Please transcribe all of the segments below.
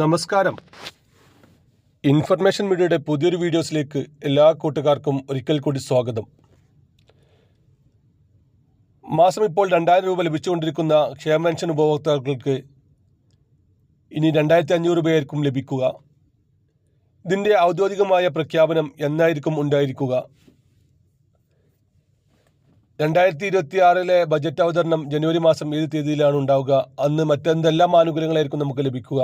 നമസ്കാരം. ഇൻഫർമേഷൻ മീഡിയയുടെ പുതിയൊരു വീഡിയോസിലേക്ക് എല്ലാ കൂട്ടുകാർക്കും ഒരിക്കൽ കൂടി സ്വാഗതം. മാസം ഇപ്പോൾ രണ്ടായിരം രൂപ ലഭിച്ചുകൊണ്ടിരിക്കുന്ന ക്ഷേമ പെൻഷൻ ഉപഭോക്താക്കൾക്ക് ഇനി രണ്ടായിരത്തി അഞ്ഞൂറ് രൂപയായിരിക്കും ലഭിക്കുക. ഇതിന്റെ ഔദ്യോഗികമായ പ്രഖ്യാപനം എന്നായിരിക്കും ഉണ്ടായിരിക്കുക. രണ്ടായിരത്തി ഇരുപത്തി ആറിലെ ബജറ്റ് അവതരണം ജനുവരി മാസം ഏത് തീയതിയിലാണ് ഉണ്ടാവുക. അന്ന് മറ്റെന്തെല്ലാം ആനുകൂല്യങ്ങളായിരിക്കും നമുക്ക് ലഭിക്കുക?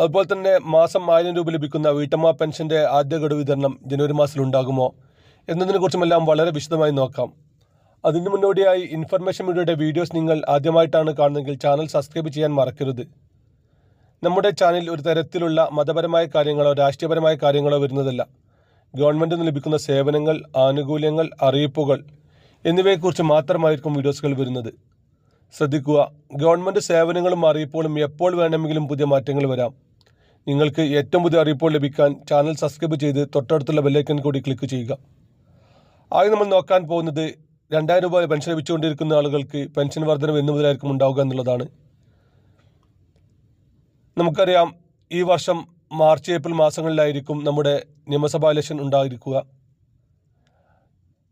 അതുപോലെ തന്നെ മാസം ആയിരം രൂപ ലഭിക്കുന്ന വീട്ടമ്മ പെൻഷന്റെ ആദ്യ ഗഡു വിതരണം ജനുവരി മാസത്തിൽ ഉണ്ടാകുമോ എന്നതിനെക്കുറിച്ചുമെല്ലാം വളരെ വിശദമായി നോക്കാം. അതിന് മുന്നോടിയായി ഇൻഫർമേഷൻ മീഡിയയുടെ വീഡിയോസ് നിങ്ങൾ ആദ്യമായിട്ടാണ് കാണുന്നതെങ്കിൽ ചാനൽ സബ്സ്ക്രൈബ് ചെയ്യാൻ മറക്കരുത്. നമ്മുടെ ചാനൽ ഒരു തരത്തിലുള്ള മതപരമായ കാര്യങ്ങളോ രാഷ്ട്രീയപരമായ കാര്യങ്ങളോ വരുന്നതല്ല. ഗവൺമെന്റിൽ നിന്ന് ലഭിക്കുന്ന സേവനങ്ങൾ ആനുകൂല്യങ്ങൾ അറിയിപ്പുകൾ എന്നിവയെക്കുറിച്ച് മാത്രമായിരിക്കും വീഡിയോസുകൾ വരുന്നത്. ശ്രദ്ധിക്കുക ഗവൺമെന്റ് സേവനങ്ങളും അറിയിപ്പുകളും എപ്പോൾ വേണമെങ്കിലും പുതിയ മാറ്റങ്ങൾ വരാം. നിങ്ങൾക്ക് ഏറ്റവും പുതിയ അറിയിപ്പുകൾ ലഭിക്കാൻ ചാനൽ സബ്സ്ക്രൈബ് ചെയ്ത് തൊട്ടടുത്തുള്ള ബെല്ലൈക്കൻ കൂടി ക്ലിക്ക് ചെയ്യുക. ആദ്യം നമ്മൾ നോക്കാൻ പോകുന്നത് രണ്ടായിരം രൂപ പെൻഷൻ ലഭിച്ചുകൊണ്ടിരിക്കുന്ന ആളുകൾക്ക് പെൻഷൻ വർധനം എന്ന് മുതലായിരിക്കും ഉണ്ടാവുക എന്നുള്ളതാണ്. നമുക്കറിയാം ഈ വർഷം മാർച്ച് ഏപ്രിൽ മാസങ്ങളിലായിരിക്കും നമ്മുടെ നിയമസഭാ ഇലക്ഷൻ ഉണ്ടായിരിക്കുക.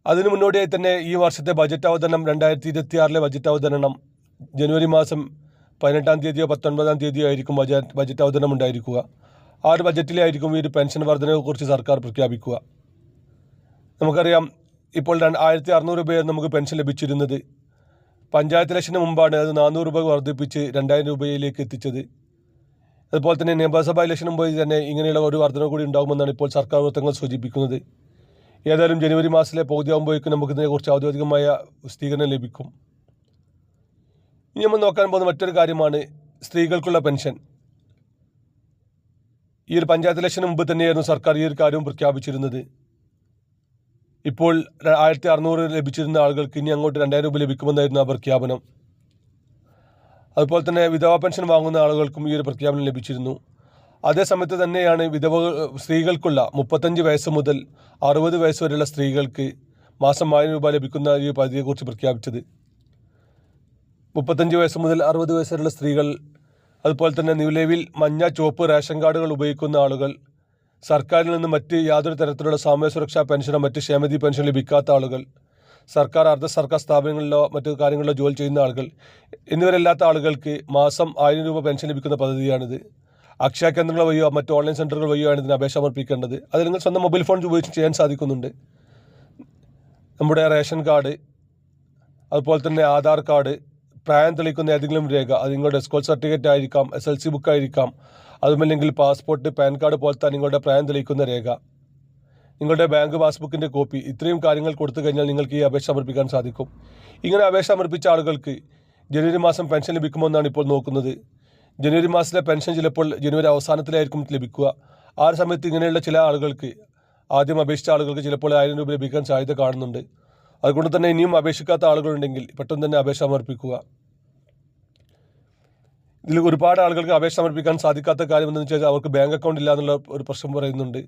അതിനു മുന്നോടിയായി തന്നെ ഈ വർഷത്തെ ബജറ്റ് അവതരണം രണ്ടായിരത്തി ഇരുപത്തി ആറിലെ ബജറ്റ് അവതരണം ജനുവരി മാസം പതിനെട്ടാം തീയതിയോ പത്തൊൻപതാം തീയതിയോ ആയിരിക്കും ബജറ്റ് ബജറ്റ് അവതരണം ഉണ്ടായിരിക്കുക. ആ ഒരു ബജറ്റിലായിരിക്കും ഈ ഒരു പെൻഷൻ വർധനയെക്കുറിച്ച് സർക്കാർ പ്രഖ്യാപിക്കുക. നമുക്കറിയാം ഇപ്പോൾ ആയിരത്തി അറുന്നൂറ് രൂപയാണ് നമുക്ക് പെൻഷൻ ലഭിച്ചിരുന്നത്. പഞ്ചായത്ത് ഇലക്ഷന് മുമ്പാണ് അത് നാനൂറ് രൂപ വർദ്ധിപ്പിച്ച് രണ്ടായിരം രൂപയിലേക്ക് എത്തിച്ചത്. അതുപോലെ തന്നെ നിയമസഭാ ഇലക്ഷന് മുമ്പ് തന്നെ ഇങ്ങനെയുള്ള ഒരു വർധന കൂടി ഉണ്ടാകുമെന്നാണ് ഇപ്പോൾ സർക്കാർ വൃത്തങ്ങൾ സൂചിപ്പിക്കുന്നത്. ഏതായാലും ജനുവരി മാസത്തിലെ പകുതിയാകുമ്പോഴേക്കും നമുക്ക് ഇതിനെക്കുറിച്ച് ഔദ്യോഗികമായ സ്ഥിരീകരണം ലഭിക്കും. ഇനി നമ്മൾ നോക്കാൻ പോകുന്ന മറ്റൊരു കാര്യമാണ് സ്ത്രീകൾക്കുള്ള പെൻഷൻ. ഈ ഒരു പഞ്ചായത്ത് ഇലക്ഷന് മുമ്പ് തന്നെയായിരുന്നു സർക്കാർ ഈ ഒരു കാര്യവും പ്രഖ്യാപിച്ചിരുന്നത്. ഇപ്പോൾ ആയിരത്തി അറുന്നൂറ് ലഭിച്ചിരുന്ന ആളുകൾക്ക് ഇനി അങ്ങോട്ട് രണ്ടായിരം രൂപ ലഭിക്കുമെന്നായിരുന്നു ആ പ്രഖ്യാപനം. അതുപോലെ തന്നെ വിധവാ പെൻഷൻ വാങ്ങുന്ന ആളുകൾക്കും ഈ ഒരു പ്രഖ്യാപനം ലഭിച്ചിരുന്നു. അതേ സമയത്ത് തന്നെയാണ് വിധവ സ്ത്രീകൾക്കുള്ള മുപ്പത്തഞ്ച് വയസ്സ് മുതൽ അറുപത് വയസ്സ് വരെയുള്ള സ്ത്രീകൾക്ക് മാസം ആയിരം രൂപ ലഭിക്കുന്ന ഈ പദ്ധതിയെക്കുറിച്ച് പ്രഖ്യാപിച്ചത്. മുപ്പത്തഞ്ച് വയസ്സ് മുതൽ അറുപത് വയസ്സുള്ള സ്ത്രീകൾ അതുപോലെ തന്നെ നിലവിൽ മഞ്ഞ ചുവപ്പ് റേഷൻ കാർഡുകൾ ഉപയോഗിക്കുന്ന ആളുകൾ സർക്കാരിൽ നിന്ന് മറ്റ് യാതൊരു തരത്തിലുള്ള സാമൂഹ്യ സുരക്ഷാ പെൻഷനോ മറ്റ് ക്ഷേമതി പെൻഷൻ ലഭിക്കാത്ത ആളുകൾ സർക്കാർ അർദ്ധ സർക്കാർ സ്ഥാപനങ്ങളിലോ മറ്റു കാര്യങ്ങളിലോ ജോലി ചെയ്യുന്ന ആളുകൾ എന്നിവരല്ലാത്ത ആളുകൾക്ക് മാസം ആയിരം രൂപ പെൻഷൻ ലഭിക്കുന്ന പദ്ധതിയാണിത്. അക്ഷയ കേന്ദ്രങ്ങൾ വഴിയോ മറ്റ് ഓൺലൈൻ സെന്ററുകൾ വഴിയോ ആണ് ഇതിന് അപേക്ഷ സമർപ്പിക്കേണ്ടത്. അത് നിങ്ങൾ സ്വന്തം മൊബൈൽ ഫോൺ ഉപയോഗിച്ച് ചെയ്യാൻ സാധിക്കുന്നുണ്ട്. നമ്മുടെ റേഷൻ കാർഡ് അതുപോലെ തന്നെ ആധാർ കാർഡ് പ്രായം തെളിയിക്കുന്ന ഏതെങ്കിലും രേഖ അത് നിങ്ങളുടെ സ്കൂൾ സർട്ടിഫിക്കറ്റ് ആയിരിക്കാം എസ് എൽ സി ബുക്ക് ആയിരിക്കാം അതുമല്ലെങ്കിൽ പാസ്പോർട്ട് പാൻ കാർഡ് പോലത്തെ നിങ്ങളുടെ പ്രായം തെളിയിക്കുന്ന രേഖ. നിങ്ങളുടെ ബാങ്ക് പാസ്ബുക്കിന്റെ കോപ്പി ഇത്രയും കാര്യങ്ങൾ കൊടുത്തു കഴിഞ്ഞാൽ നിങ്ങൾക്ക് ഈ അപേക്ഷ സമർപ്പിക്കാൻ സാധിക്കും. ഇങ്ങനെ അപേക്ഷ സമർപ്പിച്ച ആളുകൾക്ക് ജനുവരി മാസം പെൻഷൻ ലഭിക്കുമോ എന്നാണ് ഇപ്പോൾ നോക്കുന്നത്. ജനുവരി മാസത്തിലെ പെൻഷൻ ചിലപ്പോൾ ജനുവരി അവസാനത്തിലായിരിക്കും ലഭിക്കുക. ആ സമയത്ത് ഇങ്ങനെയുള്ള ചില ആളുകൾക്ക് ആദ്യം അപേക്ഷിച്ച ആളുകൾക്ക് ചിലപ്പോൾ ആയിരം രൂപ ലഭിക്കാൻ സാധ്യത കാണുന്നുണ്ട്. അതുകൊണ്ട് തന്നെ ഇനിയും അപേക്ഷിക്കാത്ത ആളുകളുണ്ടെങ്കിൽ പെട്ടെന്ന് തന്നെ അപേക്ഷ സമർപ്പിക്കുക. ഇതിൽ ഒരുപാട് ആളുകൾക്ക് അപേക്ഷ സമർപ്പിക്കാൻ സാധിക്കാത്ത കാര്യം എന്താണെന്ന് വെച്ചാൽ അവർക്ക് ബാങ്ക് അക്കൗണ്ട് ഇല്ല എന്നുള്ള ഒരു പ്രശ്നം പറയുന്നുണ്ട്.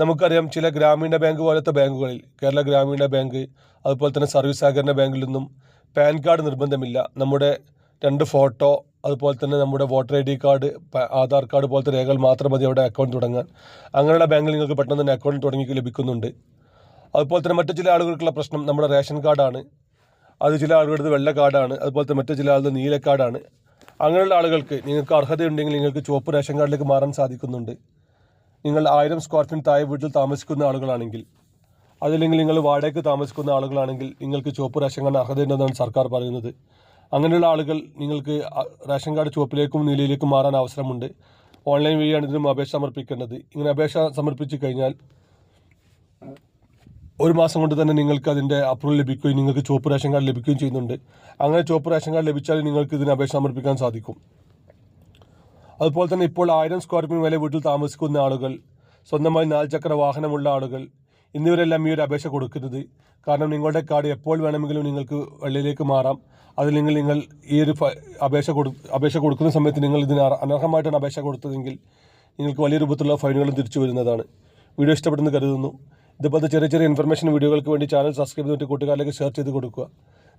നമുക്കറിയാം ചില ഗ്രാമീണ ബാങ്ക് പോലത്തെ ബാങ്കുകളിൽ കേരള ഗ്രാമീണ ബാങ്ക് അതുപോലെ തന്നെ സർവീസ് സഹകരണ ബാങ്കിൽ നിന്നും പാൻ കാർഡ് നിർബന്ധമില്ല. നമ്മുടെ രണ്ട് ഫോട്ടോ അതുപോലെ തന്നെ നമ്മുടെ voter I D card Aadhaar card പോലത്തെ രേഖകൾ മാത്രം മതി അവിടെ അക്കൗണ്ട് തുടങ്ങാൻ. അങ്ങനെയുള്ള ബാങ്കിൽ നിങ്ങൾക്ക് പെട്ടെന്ന് തന്നെ അക്കൗണ്ട് തുടങ്ങി ലഭിക്കുന്നുണ്ട്. അതുപോലെ തന്നെ മറ്റു ചില ആളുകൾക്കുള്ള പ്രശ്നം നമ്മുടെ റേഷൻ കാർഡാണ്. അത് ചില ആളുകളുടെ വെള്ള കാർഡാണ്. അതുപോലെ തന്നെ മറ്റു ചില ആളുടെ നീല കാർഡാണ്. അങ്ങനെയുള്ള ആളുകൾക്ക് നിങ്ങൾക്ക് അർഹതയുണ്ടെങ്കിൽ നിങ്ങൾക്ക് ചുവപ്പ് റേഷൻ കാർഡിലേക്ക് മാറാൻ സാധിക്കുന്നുണ്ട്. നിങ്ങൾ ആയിരം സ്ക്വയർ ഫീറ്റ് താഴെ വീട്ടിൽ താമസിക്കുന്ന ആളുകളാണെങ്കിൽ അതല്ലെങ്കിൽ നിങ്ങൾ വാടകയ്ക്ക് താമസിക്കുന്ന ആളുകളാണെങ്കിൽ നിങ്ങൾക്ക് ചുവപ്പ് റേഷൻ കാർഡിന് അർഹതയുണ്ടെന്നാണ് സർക്കാർ പറയുന്നത്. അങ്ങനെയുള്ള ആളുകൾ നിങ്ങൾക്ക് റേഷൻ കാർഡ് ചുവപ്പിലേക്കും നീലയിലേക്കും മാറാൻ അവസരമുണ്ട്. ഓൺലൈൻ വഴിയാണ് ഇതിനും അപേക്ഷ സമർപ്പിക്കേണ്ടത്. ഇങ്ങനെ അപേക്ഷ സമർപ്പിച്ചു കഴിഞ്ഞാൽ ഒരു മാസം കൊണ്ട് തന്നെ നിങ്ങൾക്ക് അതിന്റെ അപ്രൂവൽ ലഭിക്കുകയും നിങ്ങൾക്ക് ചുവപ്പ് റേഷൻ കാർഡ് ലഭിക്കുകയും ചെയ്യുന്നുണ്ട്. അങ്ങനെ ചുവപ്പ് റേഷൻ കാർഡ് ലഭിച്ചാൽ നിങ്ങൾക്ക് ഇതിന് അപേക്ഷ സമർപ്പിക്കാൻ സാധിക്കും. അതുപോലെ തന്നെ ഇപ്പോൾ ആയിരം സ്ക്വയർ ഫീറ്റ് വരെ വീട്ടിൽ താമസിക്കുന്ന ആളുകൾ സ്വന്തമായി നാല് ചക്ര വാഹനമുള്ള ആളുകൾ എന്നിവരെല്ലാം ഈ ഒരു അപേക്ഷ കൊടുക്കുന്നത്. കാരണം നിങ്ങളുടെ കാർഡ് എപ്പോൾ വേണമെങ്കിലും നിങ്ങൾക്ക് വെള്ളിയിലേക്ക് മാറാം. അതില്ലെങ്കിൽ നിങ്ങൾ ഈ ഒരു അപേക്ഷ കൊടു അപേക്ഷ കൊടുക്കുന്ന സമയത്ത് നിങ്ങൾ ഇതിന് അനർഹമായിട്ടാണ് അപേക്ഷ കൊടുത്തതെങ്കിൽ നിങ്ങൾക്ക് വലിയ രൂപത്തിലുള്ള ഫൈനുകളും തിരിച്ചു വരുന്നതാണ്. വീഡിയോ ഇഷ്ടപ്പെടുന്നു കരുതുന്നു. ഇതുപോലത്തെ ചെറിയ ചെറിയ ഇൻഫർമേഷൻ വീഡിയോകൾക്ക് വേണ്ടി ചാനൽ സബ്സ്ക്രൈബ് ചെയ്തിട്ട് കൂട്ടുകാരിലേക്ക് ഷെയർ ചെയ്ത് കൊടുക്കുക.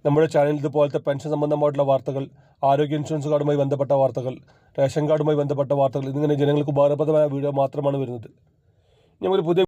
നമ്മുടെ ചാനൽ ഇതുപോലത്തെ പെൻഷൻ സംബന്ധമായിട്ടുള്ള വാർത്തകൾ ആരോഗ്യ ഇൻഷുറൻസ് കാർഡുമായി ബന്ധപ്പെട്ട വാർത്തകൾ റേഷൻ കാർഡുമായി ബന്ധപ്പെട്ട വാർത്തകൾ ഇതിങ്ങനെ ജനങ്ങൾക്ക് ഉപകാരപ്രദമായ വീഡിയോ മാത്രമാണ് വരുന്നത്. ഞങ്ങൾ പുതിയ